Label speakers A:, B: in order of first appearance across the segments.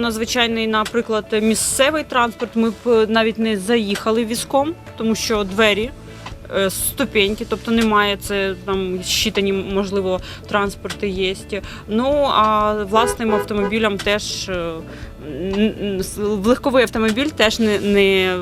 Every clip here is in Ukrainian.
A: на звичайний, наприклад, місцевий транспорт, ми б е, навіть не заїхали візком, тому що двері. е, Ступеньки, тобто немає це там щитані, можливо, транспорти є. Ну а власним автомобілям теж е, в легковий автомобіль теж не, не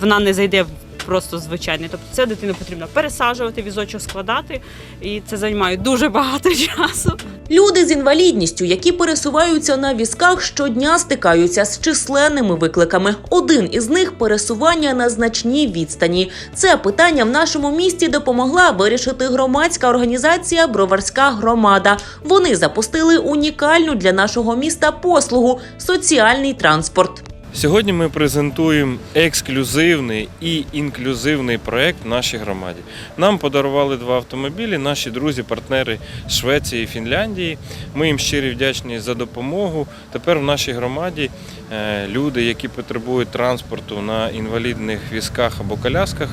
A: вона не зайде в просто звичайний. Тобто це дитину потрібно пересаджувати, візочок складати, і це займає дуже багато часу.
B: Люди з інвалідністю, які пересуваються на візках, щодня стикаються з численними викликами. Один із них пересування на значній відстані. Це питання в нашому місті допомогла вирішити громадська організація Броварська громада. Вони запустили унікальну для нашого міста послугу соціальний транспорт.
C: Сьогодні ми презентуємо ексклюзивний і інклюзивний проект в нашій громаді. Нам подарували два автомобілі, наші друзі, партнери з Швеції і Фінляндії. Ми їм щирі вдячні за допомогу. Тепер в нашій громаді е, люди, які потребують транспорту на інвалідних візках або колясках,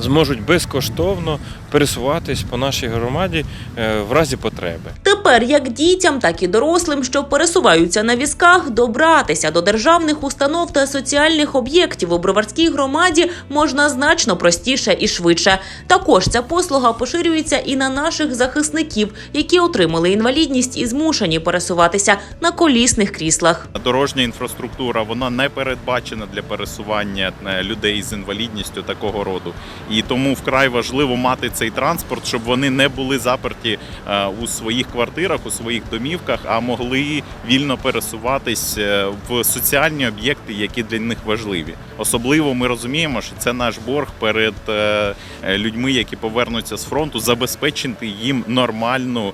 C: зможуть безкоштовно пересуватись по нашій громаді е, в разі потреби.
B: Тепер як дітям, так і дорослим, що пересуваються на візках, добратися до державних установ та соціальних об'єктів у Броварській громаді можна значно простіше і швидше. Також ця послуга поширюється і на наших захисників, які отримали інвалідність і змушені пересуватися на колісних кріслах.
D: Дорожня інфраструктура вона не передбачена для пересування е, людей з інвалідністю такого роду. І тому вкрай важливо мати цей транспорт, щоб вони не були заперті е, у своїх квартирах, у своїх домівках, а могли вільно пересуватись е, в соціальні об'єкти, які для них важливі. Особливо ми розуміємо, що це наш борг перед е, людьми, які повернуться з фронту, забезпечити їм нормальну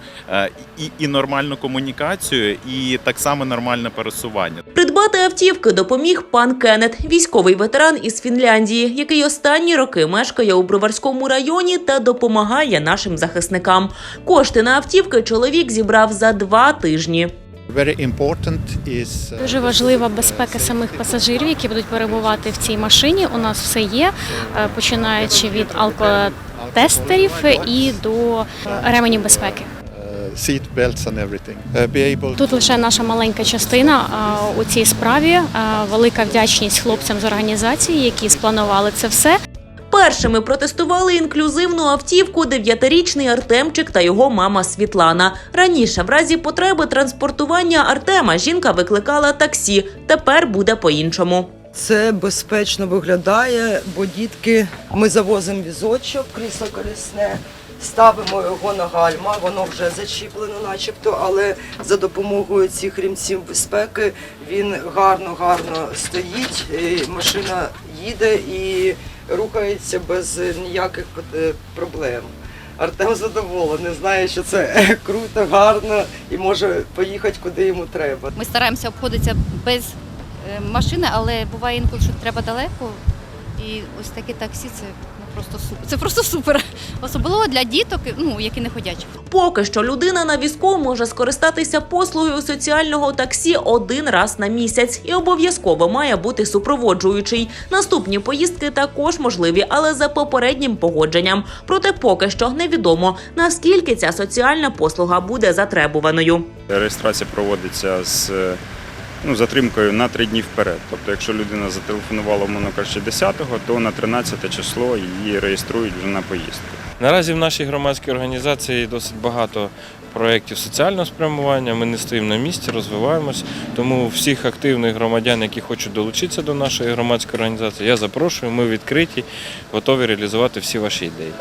D: і нормальну комунікацію, і так само нормальне пересування.
B: Придбати автівки допоміг пан Кеннет, військовий ветеран із Фінляндії, який останні роки мешкає у Броварському районі та допомагає нашим захисникам. Кошти на автівки чоловік зібрав за два тижні.
E: Uh,
F: Дуже важлива безпека самих пасажирів, які будуть перебувати в цій машині. У нас все є, е, починаючи від алкотестерів і до е, ременів безпеки. Тут лише наша маленька частина у цій справі. Велика вдячність хлопцям з організації, які спланували це все.
B: Першими протестували інклюзивну автівку дев'ятирічний Артемчик та його мама Світлана. Раніше, в разі потреби транспортування Артема, жінка викликала таксі. Тепер буде по-іншому.
G: Це безпечно виглядає, бо дітки ми завозимо візочок, крісло колісне, ставимо його на гальма, воно вже зачіплено, начебто, але за допомогою цих ремців безпеки він гарно, гарно стоїть, машина їде і рухається без ніяких е, проблем. Артем задоволений, знає, що це круто, гарно і може поїхати куди йому треба.
H: Ми стараємося обходитися без е, машини, але буває інколи, що треба далеко. І ось таке таксі це ну, просто супер. Це просто супер. Особливо для діток, ну які не ходять.
B: Поки що людина на візку може скористатися послугою соціального таксі один раз на місяць і обов'язково має бути супроводжуючий. Наступні поїздки також можливі, але за попереднім погодженням. Проте поки що невідомо наскільки ця соціальна послуга буде затребуваною.
I: Реєстрація проводиться з ну, затримкою на три дні вперед. Тобто, якщо людина зателефонувала, умовно кажучи, 10-го, то на 13 число її реєструють вже на поїздку.
C: Наразі в нашій громадській організації досить багато проєктів соціального спрямування. Ми не стоїмо на місці, розвиваємось. Тому всіх активних громадян, які хочуть долучитися до нашої громадської організації, я запрошую. Ми відкриті, готові реалізувати всі ваші ідеї.